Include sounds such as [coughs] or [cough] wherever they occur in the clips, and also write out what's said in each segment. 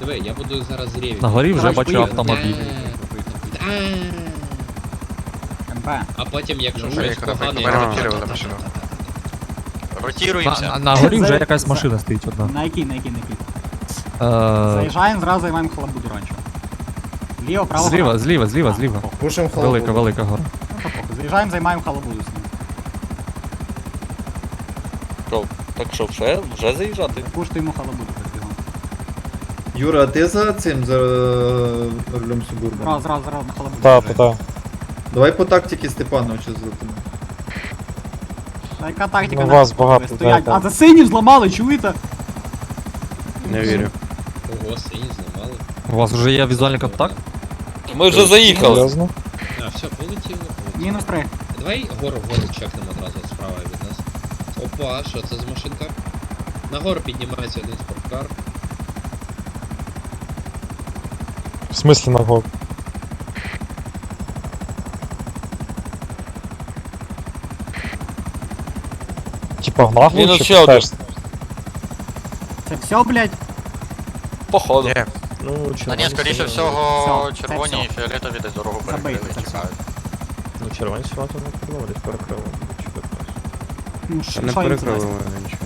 Диви, я буду зараз рівень. На горі вже бачу автомобіль. МП. А потім, якщо Ну, щось погане... я- ремонтували машину. На, Ротируємося. на горі вже якась машина стоїть одна. На який, на який, на який? Е, Заїжджаємо, зразу займаємо халабуду раніше. Ліво, право, зліва, зліва, зліва, зліва. похуй. Пушим халабуду. Велика, велика гора. Ну. Заїжджаємо, займаємо халабуду з ним. Так що, вже, вже заїжджати? Пушти йому халабуду. Юра, а ти за цим, за рулем Субурбан? Зразу, зразу, зразу на халабуду. Та, та, та. Давай по тактиці Степановича зробимо. Та яка тактика Ну, на- вас багато, стоять? да, А за синів зламали, чуєте? Не вірю. Ого, сині зламали. У вас вже є візуальний контакт? Ми вже заїхали. Серйозно? А, все, полетіло, полетіло. Мінус три. Давай гору, гору чекнемо одразу справа від нас. Опа, що це за машинка? Нагору піднімається один спорткар. В смислі нагов? Типа в наглу Мінус чи ще один. теж? Це все, блядь? Походу. Ні, Ну, Та ні, скоріше всього, Все, це червоні все. і фіолетові десь дорогу Забийте перекрили, це все. тікають. Ну, червоні свято не перекрило, десь перекрило. Ну, що, не що їм це перекрили дасть? мене нічого.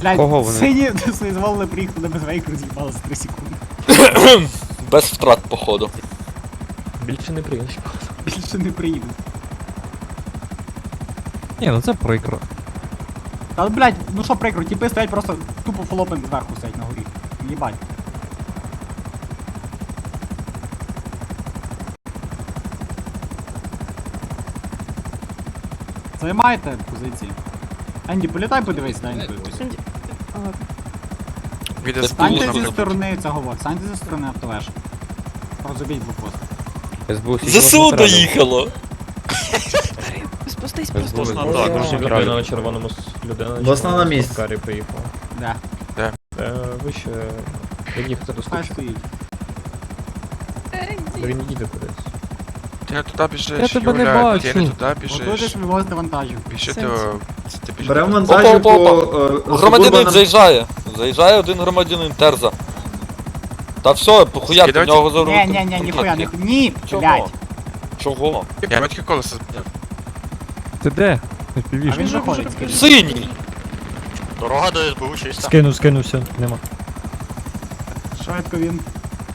Блядь, Кого вони? сині [laughs] соізволили приїхали без вейку, з'їбали за 3 секунди. [coughs] [coughs] [coughs] Без втрат, походу. Більше не приїдеш. [laughs] Більше не приїду. Ні, ну це прикро. Та блядь, ну що прикро, тіпи стоять просто тупо фолопом зверху стоять на горі. Їбать. Займайте позиції. Енді, політай подивись, дай подивись. від Це СБУ Станьте зі сторони цього вот, станьте зі сторони автовеш. Розробіть блокпост. СБУ ЗСУ доїхало. Спустись, СБУ спустись. дуже Людина на червоному с- людина на Власне, на місці. спорткарі приїхала. Де? Е, вище доїхати до Хай скучу. стоїть. Ну, Він їде кудись. Ти не туди біжиш, Я тебе не Юля, бачу. ти не туди Готуйтесь біжиш. вивозити вантажів. Біжи. Ти Беремо вантажівку Опа, е, Громадянин заїжджає. Заїжджає один громадянин Терза. Та все, похуя, в Скидайте. нього за Ні, ні, ні, ніхуя, ні, ні, Чого? блядь. Чого? Я метки колеса збив. Ти де? Ти А він півіш. виходить. скажи. Синій! Дорога до СБУ чиста. Скинув, скинувся, нема. Швидко він.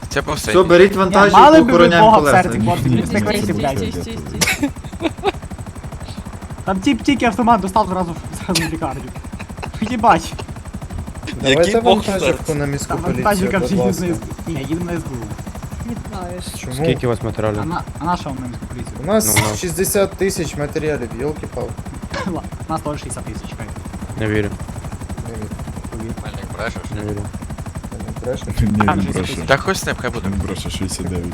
Це був Все, синій. беріть Ні, мали вантажівку, би ви охороняємо Бога в серці, колеса. хлопці, не стикайте, блядь. Там тип тільки автомат достав зразу, зразу [laughs] в лікарню. Їбать, Який Давайте бог вантажівку серця? на міську там поліцію, вантажівка будь всі ласка. з Ні, їдемо на СБУ. Не знаєш. Чому? у вас А матеріалів? на, а на що вам на міську поліцію? У нас Ну, ну. 60 тисяч матеріалів, йолки-палки. Ла- У нас теж 60 тисяч, чекайте. Не вірю, Мельник брешеш. не вірю. Там 60 тисяч. Та хоч з ним, хай буде. Броша 69.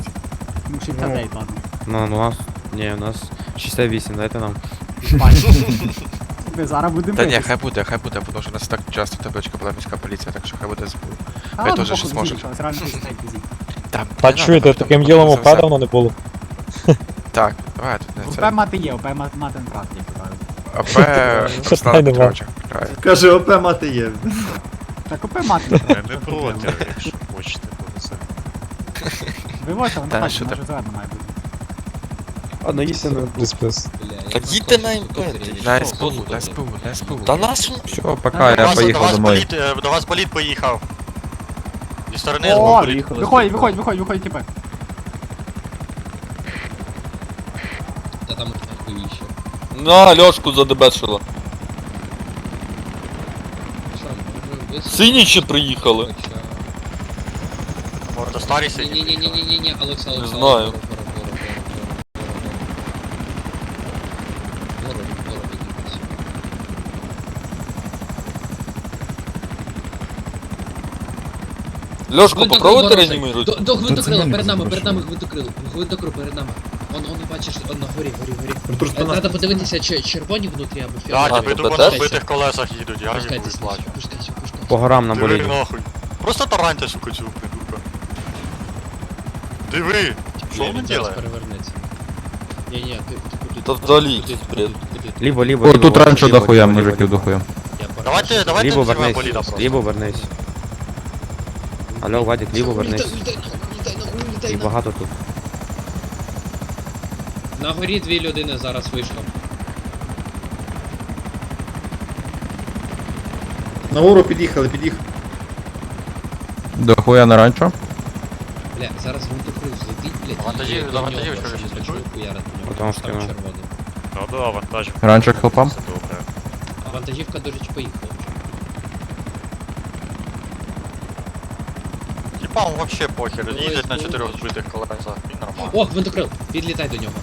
Ну, 69, ладно. Ну, у нас... Ні, у нас 68, дайте нам. Їбать. Ми зараз будемо Та ні, битись. хай буде, хай буде, тому що у нас так часто табличка була міська поліція, так що хай буде. Та я ладно, теж похуй, щось можу. закінчилось, Реально 69 тисяч. Там, Та не чуєте, надо, таким ділом за все. Давно не було. [laughs] Так, давай тут не ОП це. мати є, ОП мати мати не прав, як кажуть. АП Руслана нема. Петровича. Каже, ОП мати є. [laughs] Так ОП мати не. Не проти, якщо хочете, Та, так, що вона ти? вже зелена має бути. А, ну. Плюс-плюс. Так їдьте на МП, На господи? на СБУ, на СБУ. Та наш... Все, До пока, я вас- До поїхав вас домой. політ, е, до вас політ поїхав. Зі сторони СБУ О, політ. виходь, виходь, виходь, виходь, типа. Та там хуїще. На, Льошку задебешило. Що, може, ви- Сині ще приїхали. Хоча- Морда старі сидять. Ні-ні-ні-ні-ні, Олекса, Не Олекса. знаю. Гору, гору, гору, гору, гору, гору. Гору, гору, піднімайся. Льошку, Гвинтокрил попробуйте ворожий. реанімувати? До, гвинтокрила, перед нами, перед нами гвинтокрил. Гвинтокрил перед нами. Он, он, бачиш, он на горі, горі, горі. Артур, Е? Треба подивитися, чи червоні внутрі або фіолетові. тупо теж? на збитих колесах їдуть, я не Пускайтесь, плачу. пускайся, пускайся. По горам на Диви боліді. нахуй. Просто тараньте, сука, цю придурка. Диви! Що він зараз делає? перевернеться. Ні-ні, ти, ти куди? Та вдалі, Куди, бред. куди, куди, куди? Либо, либо, О, тут раніше дохуя, мужиків либо. дохуя. Я бачу. Давайте, давайте Либо візьмемо вернись, просто. либо вернись. Алло, Вадик, ліво вернись. нахуй. багато тут. На горі дві людини зараз вийшло. Нагору під'їхали, під'їхали. Дохуя на ранчо. Бля, зараз винтокрив злетить, блядь. Вантажів- і до вантажів просто щось почали відчув? хуярити по Там червоний. Ну да, вантажів. Ранчо добре. А вантажівка, до речі, поїхала. Типам вообще похер, Ну, їздять на ну, чотирьох ну. збитих колесах і нормально. О, винтокрил, підлітай до нього.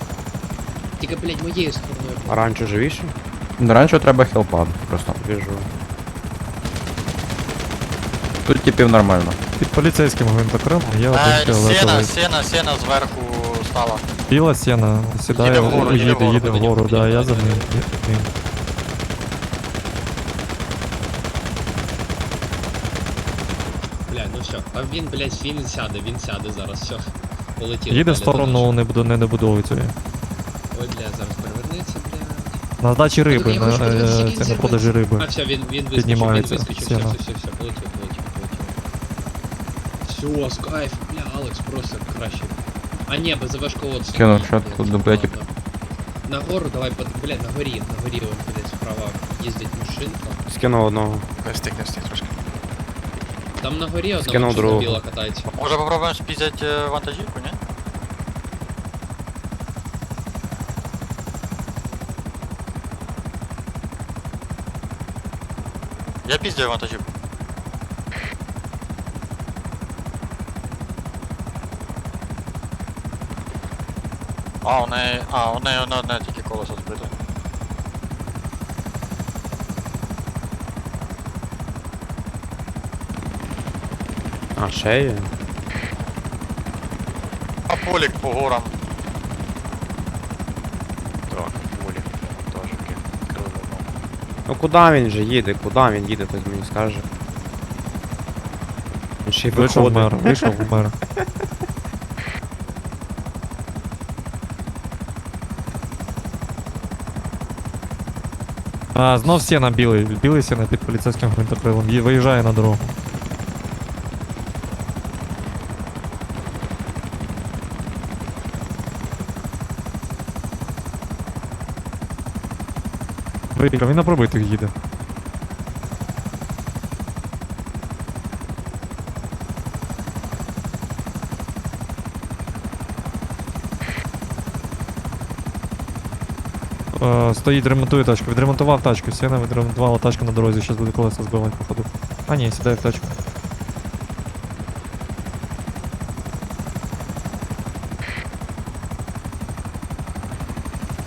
Тільки, блядь, моєю стороною. А ранчо живіше? На ранчо треба хелпам просто. Біжу. Тут типів нормально. Під поліцейським гвинтокрилом є Е, один сіна, фіолетовий. сіна, сіна зверху стала. Біла сіна сідає, Їде вгору, їде їде, вгору, їде до нього, вгору, да, їде, я за да, ним. А він, блядь, він сяде, він сяде зараз, все. Полетів. Їде далі в сторону до небудо- не цієї. Ой, бля, зараз перевернеться, блядь. На здачі риби, я на, хочу подивитися, е, він це на зірветься. продажі риби. А, все, він, він вискочив, він Піднімається вискочив, все, все, все, все, полетів, полетів, полетів. Все, з кайф, бля, Алекс просто краще. А ні, без важкого от Скинув стоїть, чат, блядь, дуплетик. На гору давай, под... блядь, на горі, на горі, он, блядь, справа їздить машинка. Скинув одного. Не не стик трошки. Там на горі одна Скинув машина другого. біла катається. Може попробуємо спіздять е, вантажівку, ні? Я піздяю вантажівку. А, у неї. А, у неї одне, одне тільки колесо збито. А, ще є. А полік по горам. Так, волі. Теж одного. Ну куди він же їде? Куди він їде, хтось мені скаже. Він ще й Вийшов виходить. мер, вийшов мер. А, знов сіна білий, білий сіна під поліцейським гвинтокрилом, Ї- виїжджає на дорогу. Виїхав, він на пробитих їде. Е, стоїть, ремонтує тачку. Відремонтував тачку. Сіна відремонтувала тачку на дорозі, зараз буде колеса збивати походу. А ні, сідає в тачку.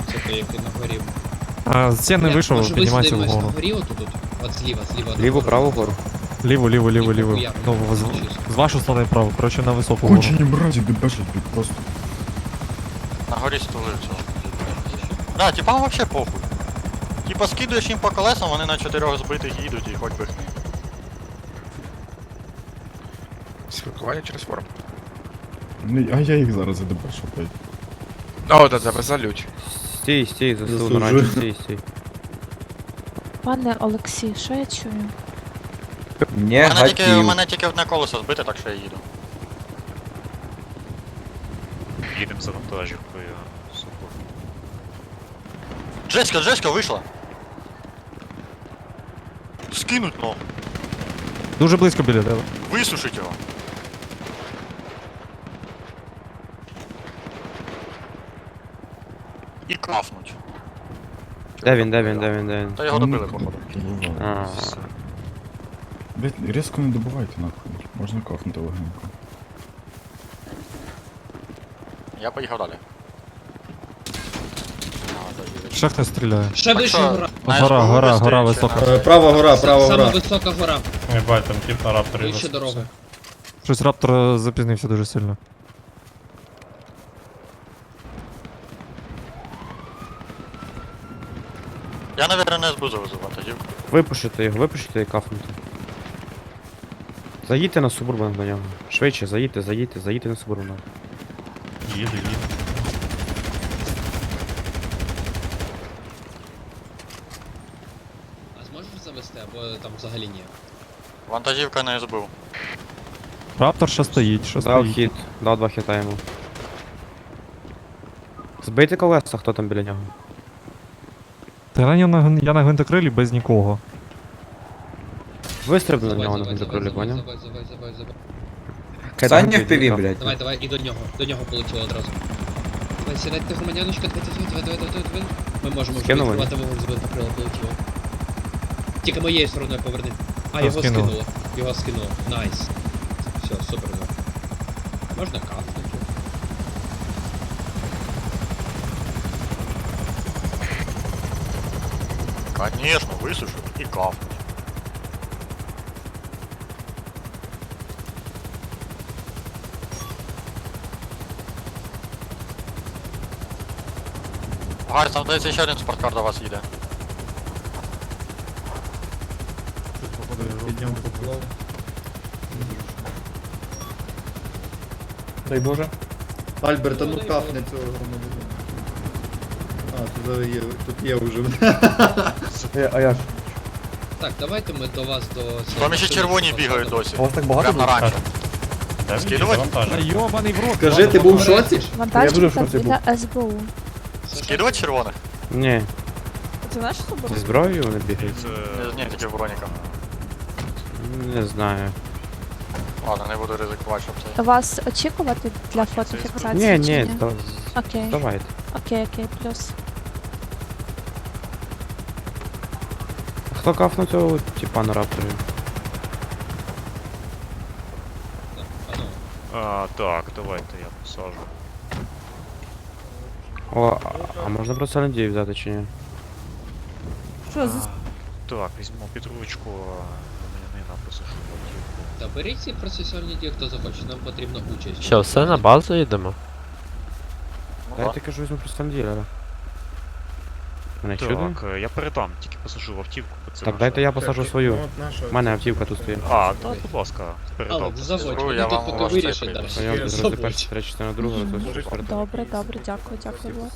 Це той, який на горі. А з сіни Бля, вийшов, може піднімається висадимось вгору. горі отут, от, от зліва, зліва. Ліву, праву гору. Ліво, ліво, ліво, ліво. похуя. Ну, з, з вашої сторони право. Коротше, на високу гору. Кончені мразі дебешать блядь, просто. На горі стулився. Да, типам вообще похуй. Типа скидуєш їм по колесам, вони на чотирьох збитих їдуть і хоч би. Спілкування через форум. Ну, А я їх зараз задебешу, блядь. О, да, тебе залють. Стій, стій, засуну Засуджую. ранчо, стій, стій. Пане Олексій, що я чую? У мене, тільки, у Негатив. мене тільки одне колесо збите, так що я їду. Їдемо за вантажівкою, супер. Джеська, Джеська вийшла. Скинуть ногу, Дуже близько біля тебе. висушить його. І кафнуть. Де він, де він, де він, де він? Та його добили, походу. А. Все. Блядь, різко не добивайте нахуй. Можна кохнути легенько. Я поїхав далі. А, доїдуть. Ще хтось стріляє. Ще вище гора. Гора, гора, гора висока. Е, Права гора, права Сама гора. висока гора. Єбать, там тип на рапторі. Вище дороги. Щось раптор запізнився дуже сильно. Я, наверное, не СБУ завезу вантажівку. Випушити його, випушити і кафнути. Заїдьте на субурбан до нього. Швидше, заїдьте, заїдьте, заїдьте на субурбан. Їде, їде. А зможеш завести, або там взагалі ні? Вантажівка не СБУ. Раптор ще стоїть, ще Дав стоїть. хід, дав два хіта йому. Збийте колеса, хто там біля нього. Та я на, я на гвинтокрилі без нікого. Вистрибни на нього на гвинтокрилі, поняв? завай, завай, завай, завай. Саня в піві, блядь. Давай, давай, і до нього, до нього полетіло одразу. Давай, сідайте, громадяночка, давайте, давайте, давайте, давайте, давайте. Ми можемо вже Скинули? відкривати вогонь з винтокрила полетіло. Тільки моєю стороною поверни. А, Та, його скинуло. скинуло. Його скинуло. Найс. Все, супер. Можна кафнути. Конечно, висушив і кафнуть. Гарс, там здається ще один спорткар до вас їде. Підняв поплав. Дай Боже. Альберт, а ну кафне цього громадянина. А, тут є, тут є вже. А я ж. Так, давайте ми до вас до... Там ще червоні бігають досі. У вас так багато? Прям на ранчо. Скидувати? Та йобаний в рот. Скажи, ти був в шоці? Вантажівка дуже в шоці біля СБУ. Скидувати червоних? Ні, Ти знаєш, що зі зброєю вони бігають. Ні, тільки Вероніка. Не знаю. Ладно, не буду ризикувати, щоб це. Вас очікувати для фотофіксації? Ні, чи ні, то- Окей, давайте. окей, окей, плюс. Хто кафнув цього типа на рапторі? А, ну, А, так, давайте я посажу. О, а, а можна просто Лендії взяти чи ні? Що Так, візьму під ручку громадянина, посажу автівку. Та беріть ці процесуальні дії, хто захоче, нам потрібна участь. Що, все на базу йдемо? Ну, Та я да. тільки ж візьму просто ділера. Мене чудо? Так, я передам, тільки посажу в автівку, бо це Так, наша- дайте я посажу свою. У мене автівка тут стоїть. А, так, будь ласка, передам. Але заводь, вони я тут вам поки можу вирішать далі. Поняв, підрозділ Заводь. перший, третя частина друга, то щось передам. Добре, добре, дякую, дякую. Влад.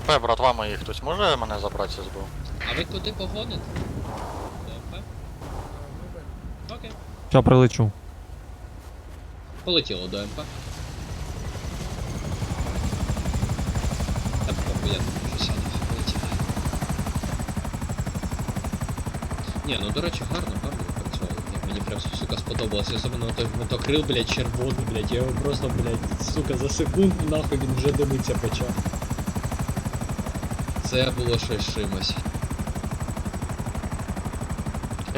МП, братва мої, хтось може мене забрати з СБУ? А ви куди погоните? ДМП? Окей. Я прилечу. Полетіло до МП. Та похуй, я думаю, що сяду, полетіло. Ні, ну до речі, гарно, гарно працювали. Мені прям, сука, сподобалося. Особливо той мотокрил, блядь, червоний, блядь. Я його просто, блядь, сука, за секунду нахуй він вже димиться почав. Це було щось з чимось.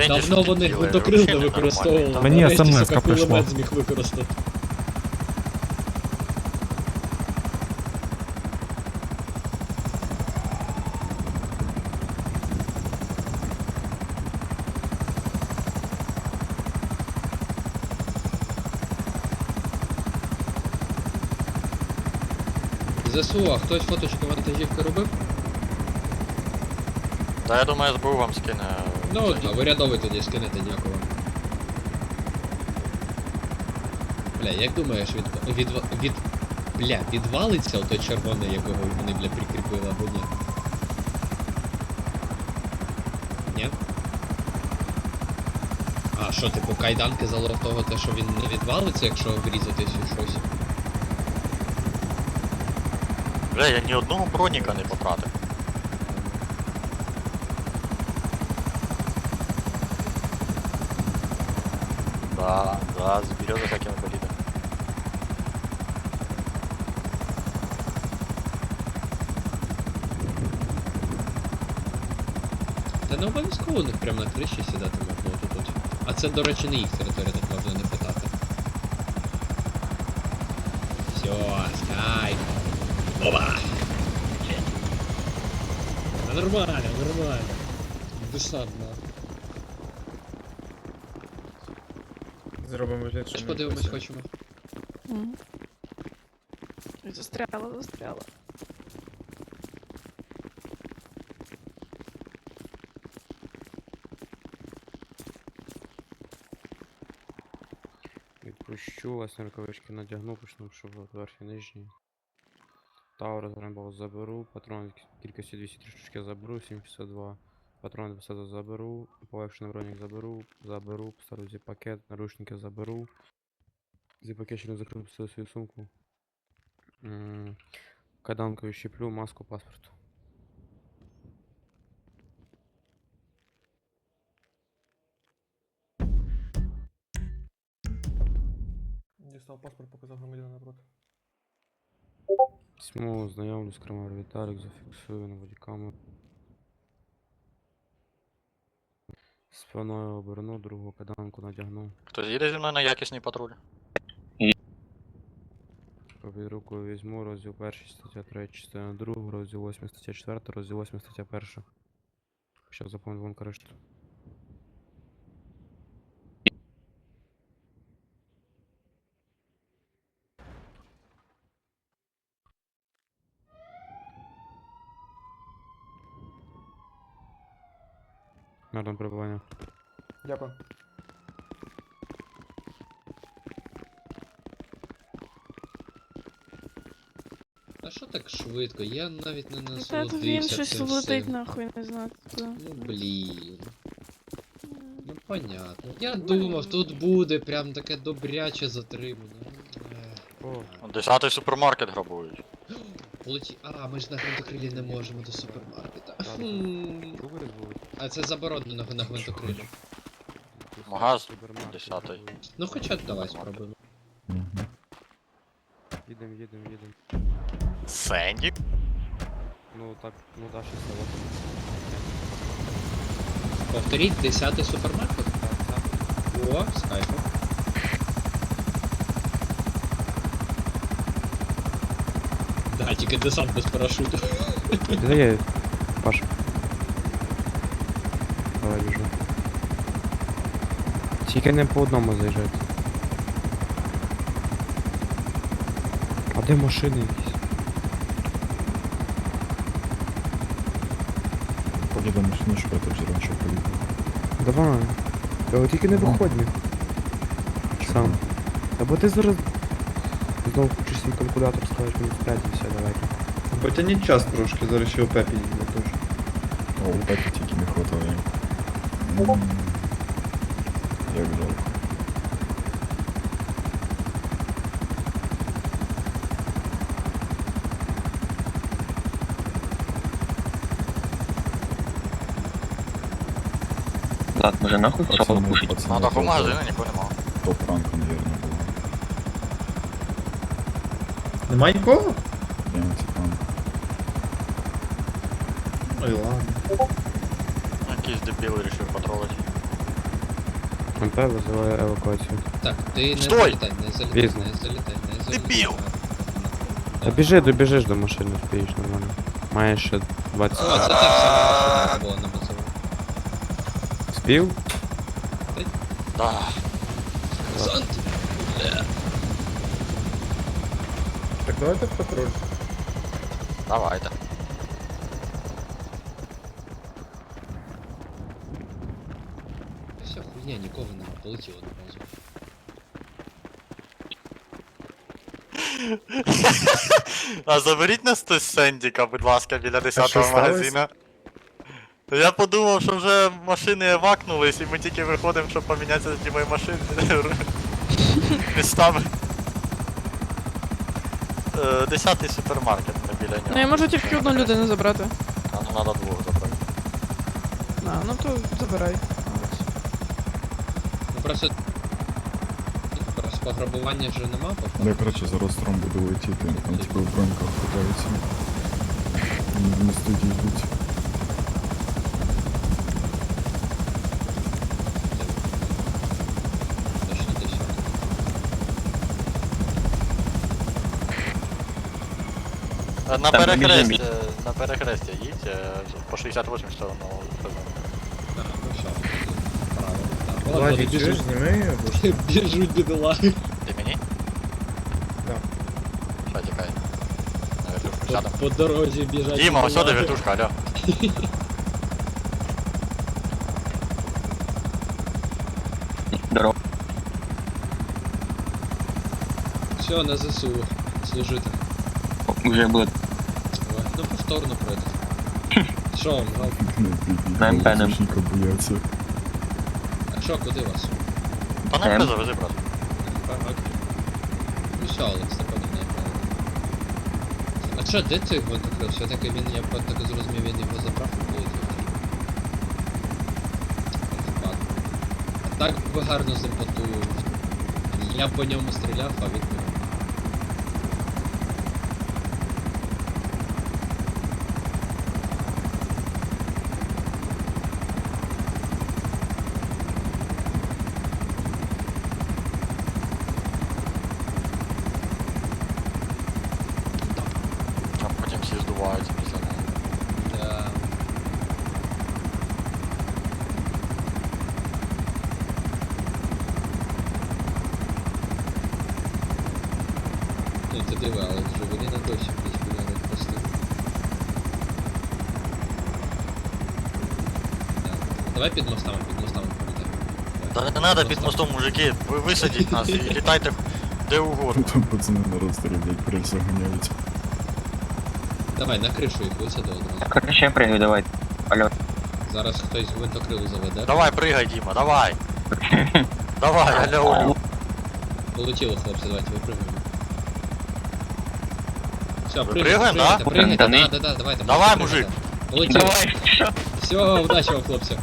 Давно вони гвинтокрил не використовували. Мені Нарешті, SMS-ка сука, прийшла. кулемет зміг використати. А хтось фоточку вантажівки робив? Та я думаю, СБУ вам скине. Ну, цей. а ви рядовий тоді скинете, дякую. Бля, як думаєш, від, від, від, бля, відвалиться ото червоне, якого вони, бля, прикріпили або ні? Ні? А, що, типу, кайданки залог того, те, що він не відвалиться, якщо врізатись у щось? Бля, я ні одного броніка не потратив. Да, да, з береза такими болідами. Та не обов'язково у них прямо на криші сідати можна тут. от. А це, до речі, не їх територія, так можна не питати. Все, скай. Опа! Та нормально, нормально. Нахуй. Зробимо вигляд, Ж що подивимось хочемо. Застряла, застряла. Відпущу вас на рукавички надягну, почну, щоб верхні нижні. Таура Рембол заберу, патрон кількості 203 штучки заберу, 762. Патрони все заберу, полегшений бронік заберу, заберу, поставлю зі пакет, наручники заберу. Зі пакет ще не закрив свою сумку. Кайданкою щеплю, маску, паспорт. Дістав паспорт, показав громадянина напроти. Письмо знайомлюсь, Крамар Віталік, зафіксую на бодікамеру. Спиною оберну, другу кайданку надягну. Хтось їде зі мною на якісний патруль? Під руку візьму, розділ 1, стаття 3, частина 2, розділ 8, стаття 4, розділ 8, стаття 1. Щоб заповнити вам корешту. Мирне перебування. Дякую. А що так швидко? Я навіть не Та він насолодився щось цим летить всім. нахуй, не знаю. Ну блін. Ну понятно. Я думав, тут буде прям таке добряче затримання. О, Десятий супермаркет грабують. Полеті. А, ми ж на гвинтокрилі не можемо до супермаркета. Хм. вулиць? А це заборонено на гвинтокрилі. Магаз 10-й. Ну хоча давай спробуємо. Їдем, їдем, їдем. Сенді? Ну так, ну да, щось село. Повторіть, 10 супермаркет. О, з кайфом. Да, тільки десант без парашуту. Де я? Паша. Давай біжу. Тільки не по одному заїжджайте. А де машини якісь? Поїдемо не шукати вже раніше поїхав. Давай. Та тільки не виходь. Сам. Та бо ти зараз знову включиш свій калькулятор, скажеш мені спрятався, давайте. Потягніть час трошки, зараз ще ОП підійде теж. О, у Петі тільки не хватає. М, Як жалко. Так, може нахуй Пацани, пацани, Ну так у топ- магазині нікого нема. Топ ранку, навірно, було. Нема нікого? Я не цікаво. Ну і ладно. Якийсь дебіл вирішив патролити. МП визиває евакуацію. Так, ти не Стой! залітай, не залітай, Візьму. не залітай, не залітай. Дебіл! Та біжи, добіжиш до машини, вспієш нормально. Маєш ще 20 О, це так само що було на базову. спів? Да. Десант! Так давайте в патруль. Давайте. Хуйня, нікого нема, полетіло на базу. [laughs] А заберіть нас хтось з Сендіка, будь ласка, біля 10-го що магазина. Я подумав, що вже машини евакнулись, і ми тільки виходимо, щоб помінятися з тімою машин [laughs] містами. Е, Десятий супермаркет, ми біля нього. Ну я можу тільки одну людину забрати. А ну треба двох забрати. А, ну то забирай. Просто... Просто пограбування ж нема, по факту. Я, коротше, зараз тром буду летіти, там типу в броньках питаються. Не студії йдуть. Точно. Е, На перехрест, е, на перехресті їдь, е, по 68 сторону. А, ну все. Правильно. Так, Ладно, ладно, чуєш, біжуть. зніми, бо ж Біжуть бідолаги. Ти мені? Да. Що, тікай. На вертушку По, сядем. по дорозі біжать. Діма, ось сюди бідолаги. вертушка, алло. [laughs] Здорово. Все, на ЗСУ. Служити. Уже буде. Ой, Ну повторно пройде. Що вам, [laughs] жалко? На МП не- Звучника бояться. Що, куди вас? Та не Ем. МП завези, брат. Ну все, Алекс, ти подав не А що, де той гвинтокрил? Все-таки він, я по- так зрозумів, він його забрав і. А так би гарно з. Я по ньому стріляв, а він не. А потім всі здуваються після неї. Да. Ну ти диви, але вже вони на досі десь гуляють просто. Так. Давай під мостами, під мостами політаємо. Та не треба під мостом, мужики, ви висадіть нас і літайте де угодно. Там пацани на розстрілі, блядь, прельса ганяють. Давай, на кришу їх висади одразу. Короче, я прыгаю, давай. Алло. Зараз хтось гвинтокрилу заведе. Давай, пригай, Діма, давай. Давай, аля Полетіло, хлопці, давайте випрыгуємо. Все, Випрыгуємо, да? пригайте, пригайте, Та да, ні. да, да, давайте. Давай, пригайте. мужик. Полетіло. Давай, що? Все, удачі вам, хлопці.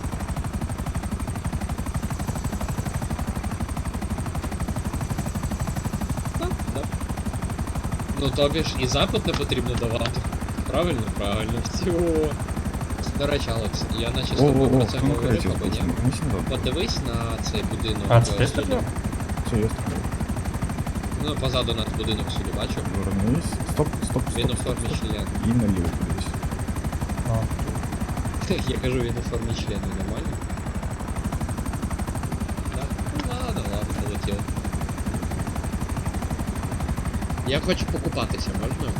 Ну тобі ж і запит не потрібно давати. Правильно? Правильно. Все. До речі, Алекс, я наче з тобою про це говорив, або ні. ну сюди. Подивись на цей будинок. А, це е, ти суду. стріляв? Все, я стріляю. Ну, позаду над будинок суду, бачу. Вернись. Стоп, стоп, Він у стоп, стоп, формі стоп. члена. І наліво подивись. [laughs] Я кажу, він у формі члена, нормально? Да? Ну ладно, ладно, полетів. Я хочу покупатися, можна?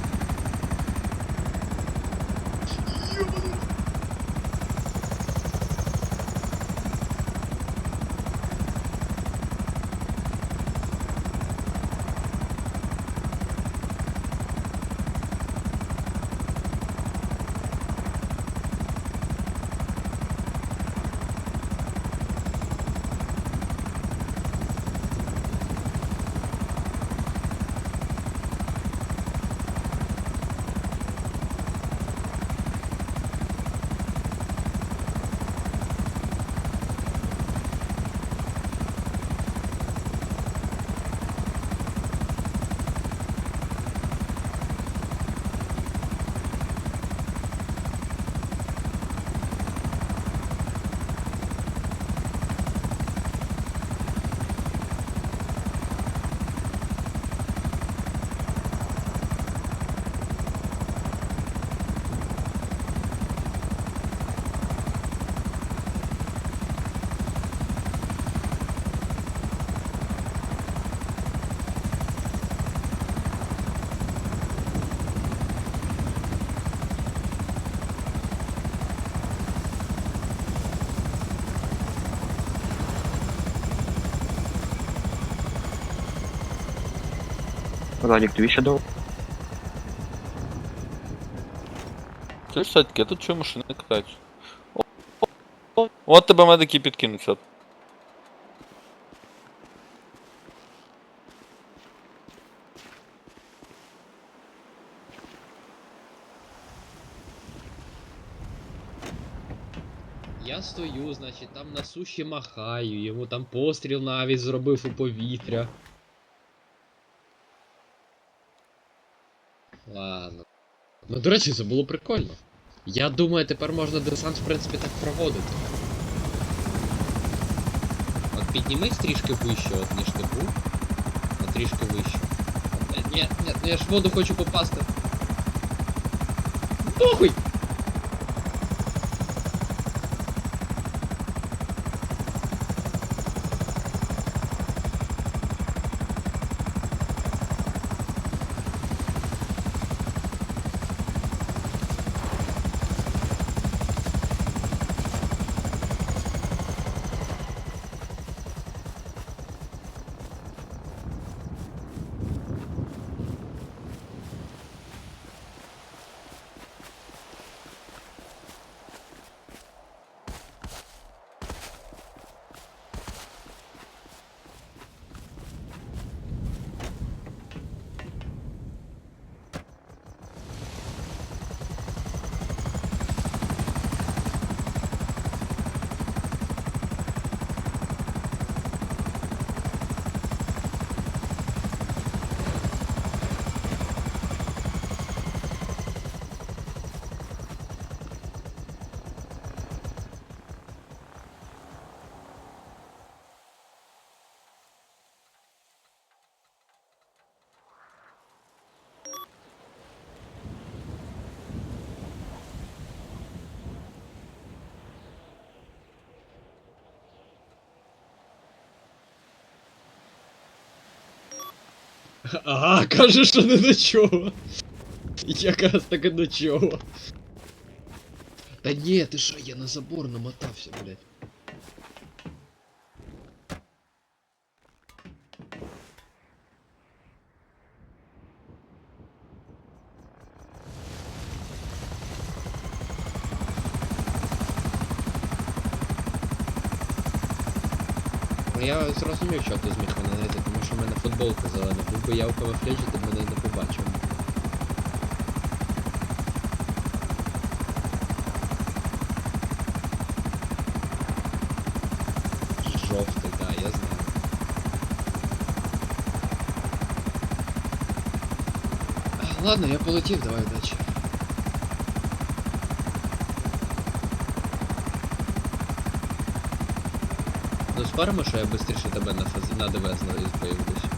Владик, тобі ще довго? Ти ж все-таки, тут чому машини катаються? О, о, о, От тебе медики підкинуться. Я стою, значить, там на суші махаю, йому там постріл навіть зробив у повітря. Ладно. Ну, до речі, це було прикольно. Я думаю, тепер можна десант, в принципі, так проводити. От піднімись трішки вище, от ніж ти був. А трішки вище. Е, Ні, ні, я ж в воду хочу попасти. Похуй! Ага, [laughs] каже, що не до чого. Якраз таки до чого. Та ні, ти що, я на забор намотався, блядь. Ну я зрозумів, що ти зміг мене знайти, тому що в мене футболка зелена. Був би я у камуфляжі, ти б мене не побачив. Жовтий, да, я знаю. Ладно, я полетів, давай удачі. Спаримо, що я швидше тебе на фаз... на ДВС появлюсь.